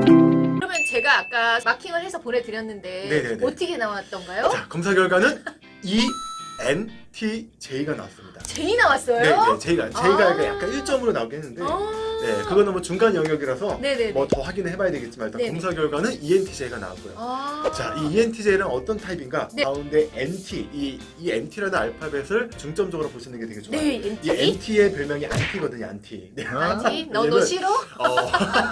그러면 제가 아까 마킹을 해서 보내드렸는데 네네네. 어떻게 나왔던가요? 자, 검사 결과는 E ENTJ가 나왔습니다. 제이 나왔어요? 네, 네, J가 J가 아. 약간 1점으로 나오긴 했는데 아. 네, 그거는 뭐 중간 영역이라서 네네네. 뭐더 확인을 해봐야 되겠지만 일단 네네. 검사 결과는 ENTJ가 나왔고요. 아. 자, 이 ENTJ는 어떤 타입인가? 네. 가운데 NT, 이, 이 NT라는 알파벳을 중점적으로 보시는 게 되게 좋아요. 네, 이 NT. NT의 별명이 안티거든요, 안티. 네. 아니, 너, 너 왜냐면, 싫어? 어,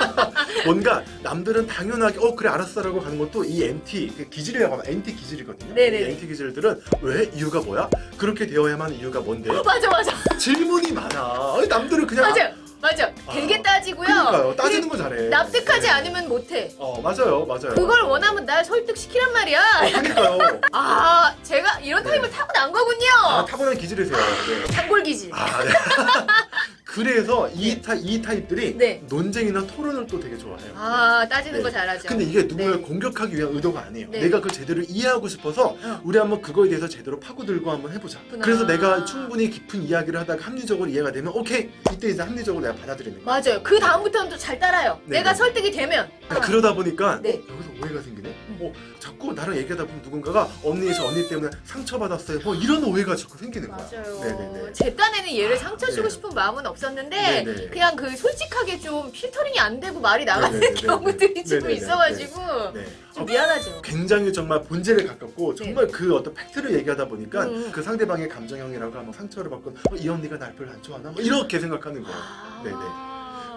뭔가 남들은 당연하게 어 그래 알았어라고 가는 것도 이 NT 그 기질이라고 하면 NT 기질이거든요. 네네네. 이 NT 기질들은 왜 이유가 뭐야? 그 렇게 되어야만 이유가 뭔데? 맞아, 맞아. 질문이 많아. 아니, 남들은 그냥 맞아, 맞아. 되게 아, 따지고요. 그러니까요. 따지는 그리고 거 잘해. 납득하지 네. 않으면 못해. 어 맞아요, 맞아요. 그걸 원하면 날 설득시키란 말이야. 그러니까요. 아, 제가 이런 네. 타입을 타고난 거군요. 아 타고난 기질이세요. 네. 단골 기질. 아, 네. 그래서 이, 타, 이 타입들이 네. 논쟁이나 토론을 또 되게 좋아해요. 아, 따지는 네. 거 잘하죠. 근데 이게 누군가를 네. 공격하기 위한 의도가 아니에요. 네. 내가 그걸 제대로 이해하고 싶어서 어. 우리 한번 그거에 대해서 제대로 파고들고 한번 해보자. 그렇구나. 그래서 내가 충분히 깊은 이야기를 하다가 합리적으로 이해가 되면 오케이 이때 이제 합리적으로 내가 받아들이는 거야. 맞아요. 그 다음부터는 또 잘 따라요. 네, 내가 네. 설득이 되면. 그러다 보니까 네. 어, 여기서 오해가 생기네. 음. 어, 자꾸 나랑 얘기하다 보면 누군가가 언니 저 언니 때문에 상처받았어요. 뭐 이런 오해가 자꾸 생기는 거야. 맞아요. 네네네. 제 딴에는 얘를 상처 주고 네. 싶은 마음은 없었는데 네네. 그냥 그 솔직하게 좀 필터링이 안 되고 말이 나가는 네네네네. 경우들이 지금 네네네. 있어가지고 네. 좀 미안하죠. 굉장히 정말 본질에 가깝고 정말 그 어떤 팩트를 얘기하다 보니까 네. 음. 그 상대방의 감정형이라고 하면 상처를 받고 어, 이 언니가 날 별로 안 좋아하나? 뭐 이렇게 생각하는 거예요. 아. 네네.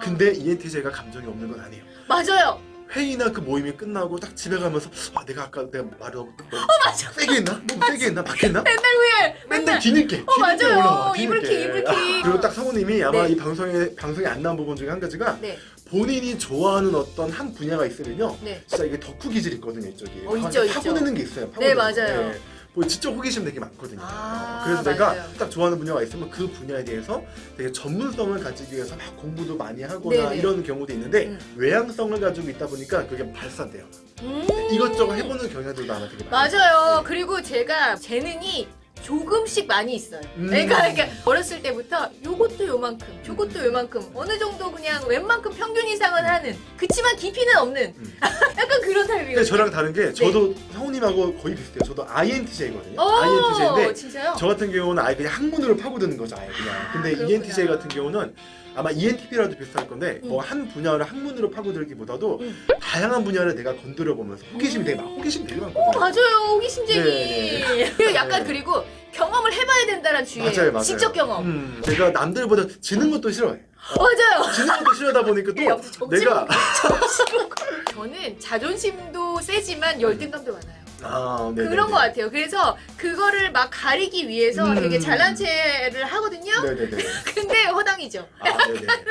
근데 ENTJ가 감정이 없는 건 아니에요. 맞아요. 회의나 그 모임이 끝나고 딱 집에 가면서 아 내가 아까 내가 말을 너무 맞아. 세게 했나? 너무 세게 했나? 막 했나? 맨날 후회. 맨날 맨날. 뒤늦게 어 뒤늦게 맞아요. 올라와 이불킥 뒤늦게. 이불킥. 그리고 딱 성우님이 아마 네. 이 방송에 방송에 안 나온 부분 중에 한 가지가 네. 본인이 좋아하는 어떤 한 분야가 있으면요 네. 진짜 이게 덕후 기질이 있거든요 이쪽이 어, 있죠, 있죠. 파고드는 게 있어요 네, 파고드는 맞아요. 게. 뭐 지적 호기심 되게 많거든요 아, 그래서 맞아요. 내가 딱 좋아하는 분야가 있으면 그 분야에 대해서 되게 전문성을 가지기 위해서 막 공부도 많이 하거나 네네. 이런 경우도 있는데 음. 외향성을 가지고 있다 보니까 그게 발산돼요 음. 이것저것 해보는 경향들도 아마 되게 많아요 맞아요. 그리고 제가 재능이 조금씩 많이 있어요. 음. 그러니까, 그러니까 어렸을 때부터 요것도 요만큼, 저것도 요만큼 어느 정도 그냥 웬만큼 평균 이상은 하는 그치만 깊이는 없는 음. 약간 그런 타입이에요. 근데 저랑 다른 게 저도 성우님하고 거의 비슷해요 저도 INTJ거든요 어, INTJ인데 진짜요? 저 같은 경우는 아예 그냥 학문으로 파고드는 거죠 아예 그냥 근데 그렇구나. ENTJ 같은 경우는 아마 ENTP라도 비슷할 건데 음. 뭐한 분야를 학문으로 파고들기보다도 음. 다양한 분야를 내가 건드려 보면서 호기심이 되게 많 호기심 되게 어, 많거든요 맞아요. 호기심쟁이. 네, 그리고 약간 네. 그리고 경험을 해봐야 된다는 주의예요. 맞아요 맞아요 직접 경험. 음, 내가 남들보다 지는 것도 싫어해 맞아요. 지는 것도 싫어하다 보니까 예, 또 점심 내가 저는 자존심도 세지만 열등감도 많아요. 아, 네네네. 그런 것 같아요. 그래서 그거를 막 가리기 위해서 음. 되게 잘난 체를 하거든요. 네네네 근데 허당이죠. 아 네네